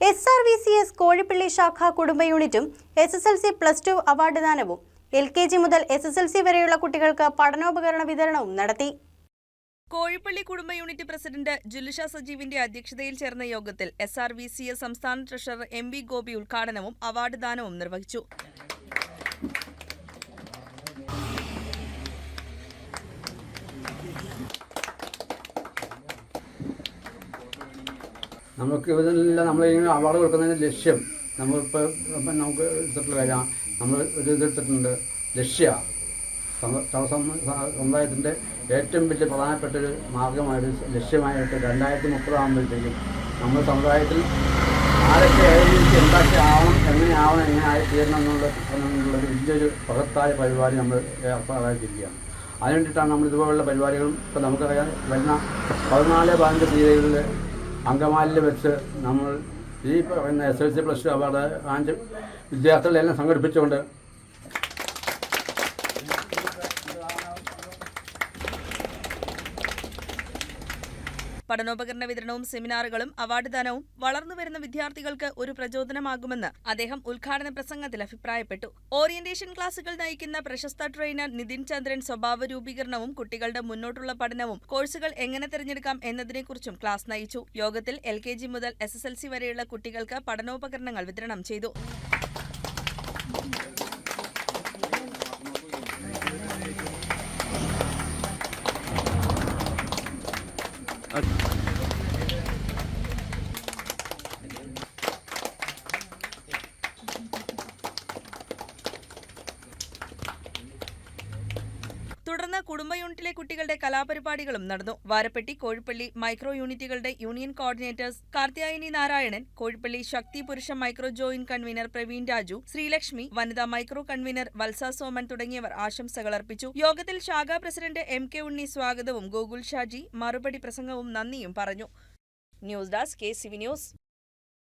S R V C S Kozhippally ശാഖ കുടുംബ യൂണിറ്റും S S L C plus two award ദാനവും L K G മുതൽ S S L C വരെയുള്ള കുട്ടികൾക്ക് പഠനോപകരണ വിതരണവും നടത്തി. കോഴിപ്പള്ളി കുടുംബ യൂണിറ്റ് പ്രസിഡന്റ് ജുലുഷ സജീവിന്റെ അധ്യക്ഷതയിൽ ചേർന്ന യോഗത്തിൽ S R V C S സംസ്ഥാന ട്രഷറർ എം വി ഗോപി ഉദ്ഘാടനവും അവാർഡ് ദാനവും നിർവഹിച്ചു. നമുക്ക് ഇതെല്ലാം നമ്മൾ അവാർഡ് കൊടുക്കുന്നതിന് ലക്ഷ്യം. നമ്മളിപ്പോൾ നമുക്ക് എടുത്തിട്ട് വരാം നമ്മൾ ഒരു ഇതെടുത്തിട്ടുണ്ട് ലക്ഷ്യ സമുദായത്തിന്റെ ഏറ്റവും വലിയ പ്രധാനപ്പെട്ട ഒരു മാർഗമായിട്ട് ലക്ഷ്യമായിട്ട് രണ്ടായിരത്തി മുപ്പതാകുമ്പോഴത്തേക്കും നമ്മൾ സമുദായത്തിൽ ആരൊക്കെ എന്തൊക്കെ ആവണം എങ്ങനെ ആവണം എങ്ങനെ ആയി തീരണം എന്നുള്ള എന്നുള്ളൊരു വലിയൊരു ബൃഹത്തായ പരിപാടി നമ്മൾ ഏർപ്പാടാക്കിയിരിക്കുകയാണ് അതിന് വേണ്ടിയിട്ടാണ് നമ്മൾ ഇതുപോലുള്ള പരിപാടികളും ഇപ്പോൾ നമുക്കറിയാം. വരുന്ന പതിനാല് പതിനഞ്ച് തീയതികളിൽ അങ്കമാലിൽ വെച്ച് നമ്മൾ ഈ പറയുന്ന S L C plus two award വാങ്ങിച്ച വിദ്യാർത്ഥികളെല്ലാം സംഘടിപ്പിച്ചുകൊണ്ട് പഠനോപകരണ വിതരണവും സെമിനാറുകളും അവാർഡ് ദാനവും വളർന്നുവരുന്ന വിദ്യാർത്ഥികൾക്ക് ഒരു പ്രചോദനമാകുമെന്ന് അദ്ദേഹം ഉദ്ഘാടന പ്രസംഗത്തിൽ അഭിപ്രായപ്പെട്ടു. ഓറിയന്റേഷൻ ക്ലാസുകൾ നയിക്കുന്ന പ്രശസ്ത ട്രെയിനർ നിതിൻ ചന്ദ്രൻ സ്വഭാവ രൂപീകരണവും കുട്ടികളുടെ മുന്നോട്ടുള്ള പഠനവും കോഴ്സുകൾ എങ്ങനെ തിരഞ്ഞെടുക്കാം എന്നതിനെക്കുറിച്ചും ക്ലാസ് നയിച്ചു. യോഗത്തിൽ എൽ മുതൽ എസ് വരെയുള്ള കുട്ടികൾക്ക് പഠനോപകരണങ്ങൾ വിതരണം ചെയ്തു. 아. തുടർന്ന് കുടുംബ യൂണിറ്റിലെ കുട്ടികളുടെ കലാപരിപാടികളും നടന്നു. വാരപ്പെട്ടി കോഴിപ്പള്ളി മൈക്രോ യൂണിറ്റുകളുടെ യൂണിയൻ കോർഡിനേറ്റേഴ്സ് കാർത്തിയായനി നാരായണൻ കോഴിപ്പള്ളി ശക്തി പുരുഷ micro joint convener Praveen Raju Sreelakshmi വനിതാ മൈക്രോ കൺവീനർ വത്സ സോമൻ തുടങ്ങിയവർ ആശംസകൾ അർപ്പിച്ചു. യോഗത്തിൽ ശാഖാ പ്രസിഡന്റ് എം കെ ഉണ്ണി സ്വാഗതവും ഗോകുൽ ഷാജി മറുപടി പ്രസംഗവും നന്ദിയും പറഞ്ഞു. News desk K C V news.